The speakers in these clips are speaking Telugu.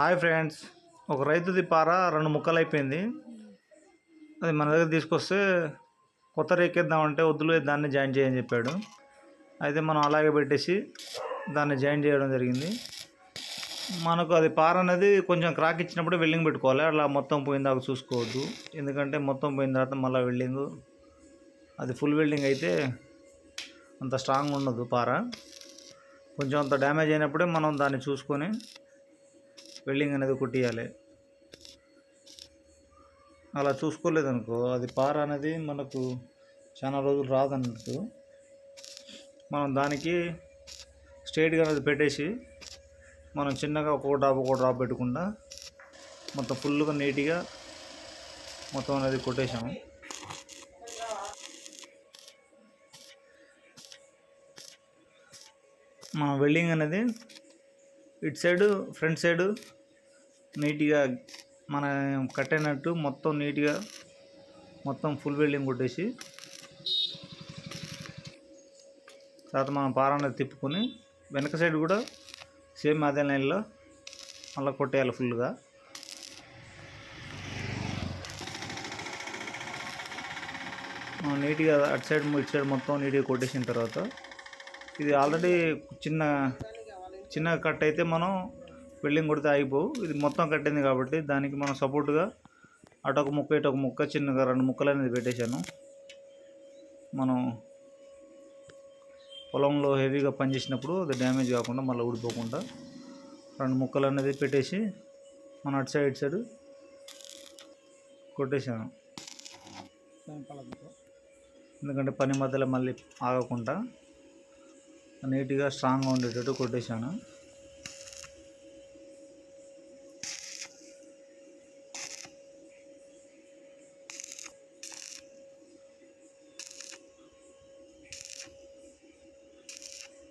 Hi friends. ఒక రైతుది పార రెండు ముక్కలు అయిపోయింది అది మన దగ్గర తీసుకొస్తే కొత్త రేకేద్దామంటే వద్దులు దాన్ని జాయిన్ చేయని చెప్పాడు. అయితే మనం అలాగే పెట్టేసి దాన్ని జాయిన్ చేయడం జరిగింది. మనకు అది పార అనేది కొంచెం క్రాక్ ఇచ్చినప్పుడు వెల్డింగ్ పెట్టుకోవాలి. అలా మొత్తం పోయిన దాకా చూసుకోవద్దు. ఎందుకంటే మొత్తం పోయిన తర్వాత మళ్ళీ వెల్డింగ్ అది ఫుల్ వెల్డింగ్ అయితే అంత స్ట్రాంగ్ ఉండదు పార. కొంచెం అంత డ్యామేజ్ అయినప్పుడే మనం దాన్ని చూసుకొని వెల్డింగ్ అనేది కుట్టియాలి. అలా చూసుకోలేదనుకో అది పార అనేది మనకు చాలా రోజులు రాదన్నట్టు మనం దానికి స్ట్రైట్గా అనేది పెట్టేసి మనం చిన్నగా ఒక్కో డ్రాప్ ఒక్కో డ్రాప్ పెట్టకుండా మొత్తం ఫుల్గా నీట్గా మొత్తం అనేది కొట్టేసాము మనం వెల్డింగ్ అనేది ఇటు సైడు ఫ్రంట్ సైడు నీట్గా మన కట్టైనట్టు మొత్తం నీట్గా మొత్తం ఫుల్ వెల్డింగ్ కొట్టేసి తర్వాత మనం పారాన్ని తిప్పుకొని వెనక సైడ్ కూడా సేమ్ అదే లైన్లో మళ్ళీ కొట్టేయాలి ఫుల్గా. నీట్గా అటు సైడ్ ఇటు సైడ్ మొత్తం నీట్గా కొట్టేసిన తర్వాత ఇది ఆల్రెడీ చిన్న చిన్న కట్ అయితే మనం వెల్డింగ్ కొడితే ఆగిపోవు. ఇది మొత్తం కట్టింది కాబట్టి దానికి మనం సపోర్ట్గా అటు ఒక ముక్క ఇటు ఒక ముక్క చిన్నగా రెండు ముక్కలు అనేది పెట్టేశాను. మనం పొలంలో హెవీగా పనిచేసినప్పుడు అది డ్యామేజ్ కాకుండా మళ్ళీ ఊడిపోకుండా రెండు ముక్కలు అనేది పెట్టేసి మన అటు సైడ్ ఇటు సైడ్ కొట్టేశాను. ఎందుకంటే పని మధ్యలో మళ్ళీ ఆగకుండా నీట్గా స్ట్రాంగ్గా ఉండేటట్టు కొట్టేశాను.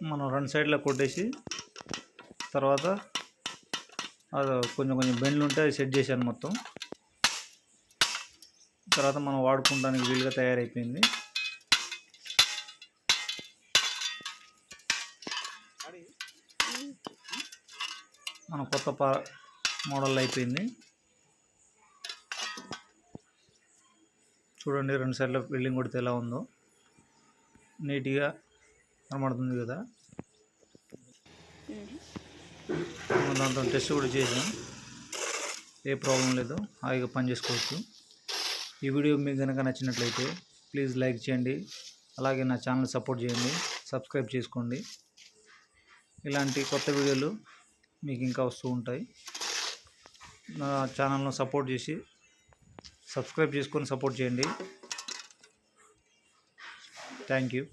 మనం రెండు సైడ్లో కొట్టేసి తర్వాత అది కొంచెం కొంచెం బెండ్లు ఉంటే అది సెట్ చేశాను మొత్తం. తర్వాత మనం వాడుకోవడానికి వీలుగా తయారైపోయింది. మన కొత్త పా మోడల్ అయిపోయింది. చూడండి రెండు సైడ్ల బిల్డింగ్ కొడితే ఎలా ఉందో. నీట్గా కనబడుతుంది కదా. దాంతో టెస్ట్ కూడా చేసాం. ఏ ప్రాబ్లం లేదు హాయిగా పని చేసుకోవచ్చు. ఈ వీడియో మీకు కనుక నచ్చినట్లయితే ప్లీజ్ లైక్ చేయండి. అలాగే నా ఛానల్ సపోర్ట్ చేయండి. సబ్స్క్రైబ్ చేసుకోండి. ఇలాంటి కొత్త వీడియోలు మీకు ఇంకా వస్తూ ఉంటాయి. నా ఛానల్ను సపోర్ట్ చేసి సబ్స్క్రైబ్ చేసుకొని సపోర్ట్ చేయండి. Thank you.